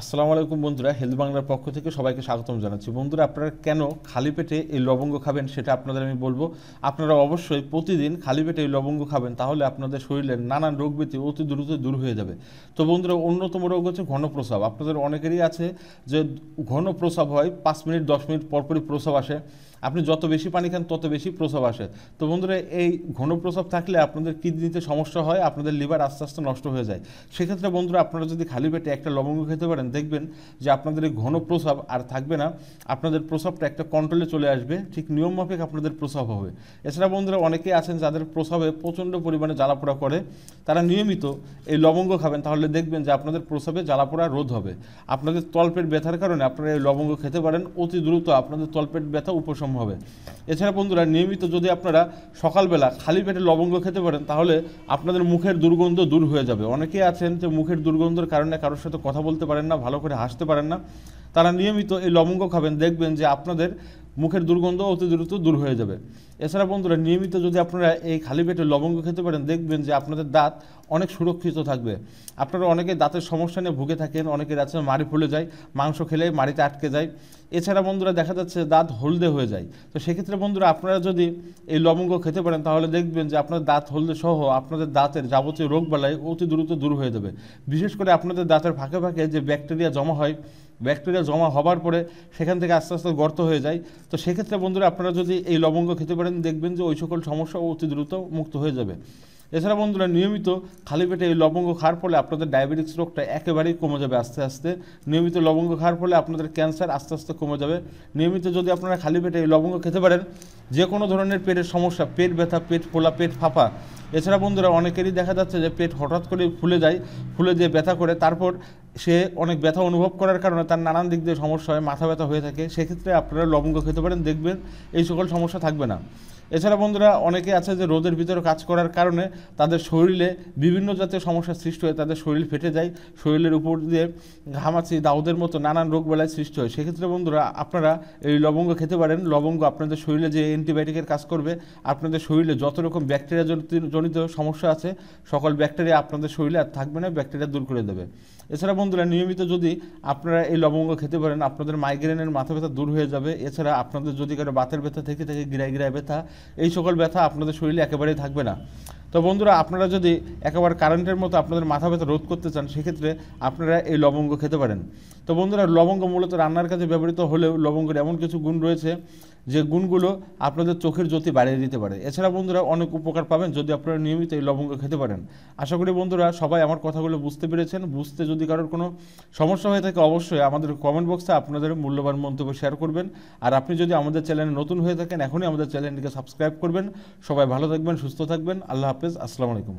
আসসালামু আলাইকুম বন্ধুরা হেলথ বাংলার পক্ষ থেকে সবাইকে স্বাগতম জানাচ্ছি। বন্ধুরা, আপনারা কেন খালি পেটে এই লবঙ্গ খাবেন সেটা আপনাদের আমি বলব। আপনারা অবশ্যই প্রতিদিন খালি পেটে এই লবঙ্গ খাবেন, তাহলে আপনাদের শরীরের নানান রোগ ব্যাধি অতি দ্রুত দূর হয়ে যাবে। তো বন্ধুরা, অন্যতম রোগ হচ্ছে ঘন প্রস্রাব আপনাদের অনেকেরই আছে যে ঘন প্রস্রাব হয়, পাঁচ মিনিট, দশ মিনিট পরপরই প্রস্রাব আসে। আপনি যত বেশি পানি খান, তত বেশি প্রস্রাব আসে। তো বন্ধুরা, এই ঘন প্রস্রাব থাকলে আপনাদের কিডনিতে সমস্যা হয়, আপনাদের লিভার আস্তে আস্তে নষ্ট হয়ে যায়। সেক্ষেত্রে বন্ধুরা, আপনারা যদি খালি পেটে একটা লবঙ্গ খেতে পারেন, দেখবেন যে আপনাদের এই ঘন প্রস্রাব আর থাকবে না। আপনাদের প্রস্রাবটা একটা কন্ট্রোলে চলে আসবে, ঠিক নিয়ম মাফিক আপনাদের প্রস্রাব হবে। এছাড়া বন্ধুরা, অনেকেই আছেন যাদের প্রস্রাবে প্রচণ্ড পরিমাণে জ্বালাপোড়া করে। তারা নিয়মিত এই লবঙ্গ খাবেন, তাহলে দেখবেন যে আপনাদের প্রস্রাবে জ্বালাপোড়া রোধ হবে। আপনাদের তলপেট ব্যথার কারণে আপনারা এই লবঙ্গ খেতে পারেন, অতি দ্রুত আপনাদের তলপেট ব্যথা উপশম হবে। এছাড়া বন্ধুরা, নিয়মিত যদি আপনারা সকালবেলা খালি পেটে লবঙ্গ খেতে পারেন, তাহলে আপনাদের মুখের দুর্গন্ধ দূর হয়ে যাবে। অনেকেই আছেন যে মুখের দুর্গন্ধের কারণে কারোর সাথে কথা বলতে পারেন না, ভালো করে হাসতে পারেন না। তারা নিয়মিত এই লবঙ্গ খাবেন, দেখবেন যে আপনাদের মুখের দুর্গন্ধ অতি দ্রুত দূর হয়ে যাবে। এছাড়া বন্ধুরা, নিয়মিত যদি আপনারা এই খালি পেটে লবঙ্গ খেতে পারেন, দেখবেন যে আপনাদের দাঁত অনেক সুরক্ষিত থাকবে। আপনারা অনেকে দাঁতের সমস্যা নিয়ে ভুগে থাকেন, অনেকে আছে মাড়ি ফুলে যায়, মাংস খেলে মাড়িতে আটকে যায়। এছাড়া বন্ধুরা, দেখা যাচ্ছে দাঁত হলদে হয়ে যায়। তো সেক্ষেত্রে বন্ধুরা, আপনারা যদি এই লবঙ্গ খেতে পারেন, তাহলে দেখবেন যে আপনার দাঁত হলদে সহ আপনাদের দাঁতের যাবতীয় রোগ বালাই অতি দ্রুত দূর হয়ে যাবে। বিশেষ করে আপনাদের দাঁতের ফাঁকে ফাঁকে যে ব্যাকটেরিয়া জমা হয়, ব্যাকটেরিয়া জমা হবার পরে সেখান থেকে আস্তে আস্তে গর্ত হয়ে যায়। তো সেক্ষেত্রে বন্ধুরা, আপনারা যদি এই লবঙ্গ খেতে পারেন দেখবেন যে ওই সকল সমস্যা অতি দ্রুত মুক্ত হয়ে যাবে। এছাড়া বন্ধুরা, নিয়মিত খালি পেটে এই লবঙ্গ খাওয়ার ফলে আপনাদের ডায়াবেটিক্স রোগটা একেবারেই কমে যাবে আস্তে আস্তে। নিয়মিত লবঙ্গ খাওয়ার ফলে আপনাদের ক্যান্সার আস্তে আস্তে কমে যাবে। নিয়মিত যদি আপনারা খালি পেটে এই লবঙ্গ খেতে পারেন, যে কোনো ধরনের পেটের সমস্যা, পেট ব্যথা, পেট ফোলা, পেট ফাঁপা। এছাড়া বন্ধুরা, অনেকেরই দেখা যাচ্ছে যে পেট হঠাৎ করে ফুলে যায়, ফুলে দিয়ে ব্যথা করে। তারপর সে অনেক ব্যথা অনুভব করার কারণে তার নানান দিক দিয়ে সমস্যা হয়, মাথা ব্যথা হয়ে থাকে। সেক্ষেত্রে আপনারা লবঙ্গ খেতে পারেন, দেখবেন এই সকল সমস্যা থাকবে না। এছাড়া বন্ধুরা, অনেকে আছে যে রোদের ভিতরে কাজ করার কারণে তাদের শরীরে বিভিন্ন জাতীয় সমস্যার সৃষ্টি হয়, তাদের শরীর ফেটে যায়, শরীরের উপর দিয়ে ঘামাচি, দাউদের মতো নানান রোগ বেলায় সৃষ্টি হয়। সেক্ষেত্রে বন্ধুরা, আপনারা এই লবঙ্গ খেতে পারেন। লবঙ্গ আপনাদের শরীরে যে অ্যান্টিবায়োটিকের কাজ করবে, আপনাদের শরীরে যত রকম ব্যাকটেরিয়া জনিত সমস্যা আছে, সকল ব্যাকটেরিয়া আপনাদের শরীরে আর থাকবে না, ব্যাকটেরিয়া দূর করে দেবে। এছাড়া বন্ধুরা নিয়মিত যদি আপনারা এই লবঙ্গ খেতে পারেন, আপনাদের মাইগ্রেনের মাথা ব্যথা দূর হয়ে যাবে। এছাড়া আপনাদের যদি কারও বাতের ব্যথা থেকে থেকে, গিরায় গিরায় ব্যথা, এই সকল ব্যথা আপনাদের শরীরে একেবারেই থাকবে না। তো বন্ধুরা, আপনারা যদি একেবারে কারেন্টের মতো আপনাদের মাথা ব্যথা রোধ করতে চান, সেক্ষেত্রে আপনারা এই লবঙ্গ খেতে পারেন। তো বন্ধুরা, লবঙ্গ মূলত রান্নার কাজে ব্যবহৃত হলেও লবঙ্গের এমন কিছু গুণ রয়েছে যে গুণগুলো আপনাদের চোখের জ্যোতি বাড়িয়ে দিতে পারে। এছাড়া বন্ধুরা অনেক উপকার পাবেন যদি আপনারা নিয়মিত এই লবঙ্গ খেতে পারেন। আশা করি বন্ধুরা সবাই আমার কথাগুলো বুঝতে পেরেছেন। বুঝতে যদি কারোর কোনো সমস্যা হয়ে থাকে অবশ্যই আমাদের কমেন্ট বক্সে আপনাদের মূল্যবান মন্তব্য শেয়ার করবেন। আর আপনি যদি আমাদের চ্যানেলে নতুন হয়ে থাকেন, এখনই আমাদের চ্যানেলটিকে সাবস্ক্রাইব করবেন। সবাই ভালো থাকবেন, সুস্থ থাকবেন। আল্লাহ হাফেজ। আসসালামু আলাইকুম।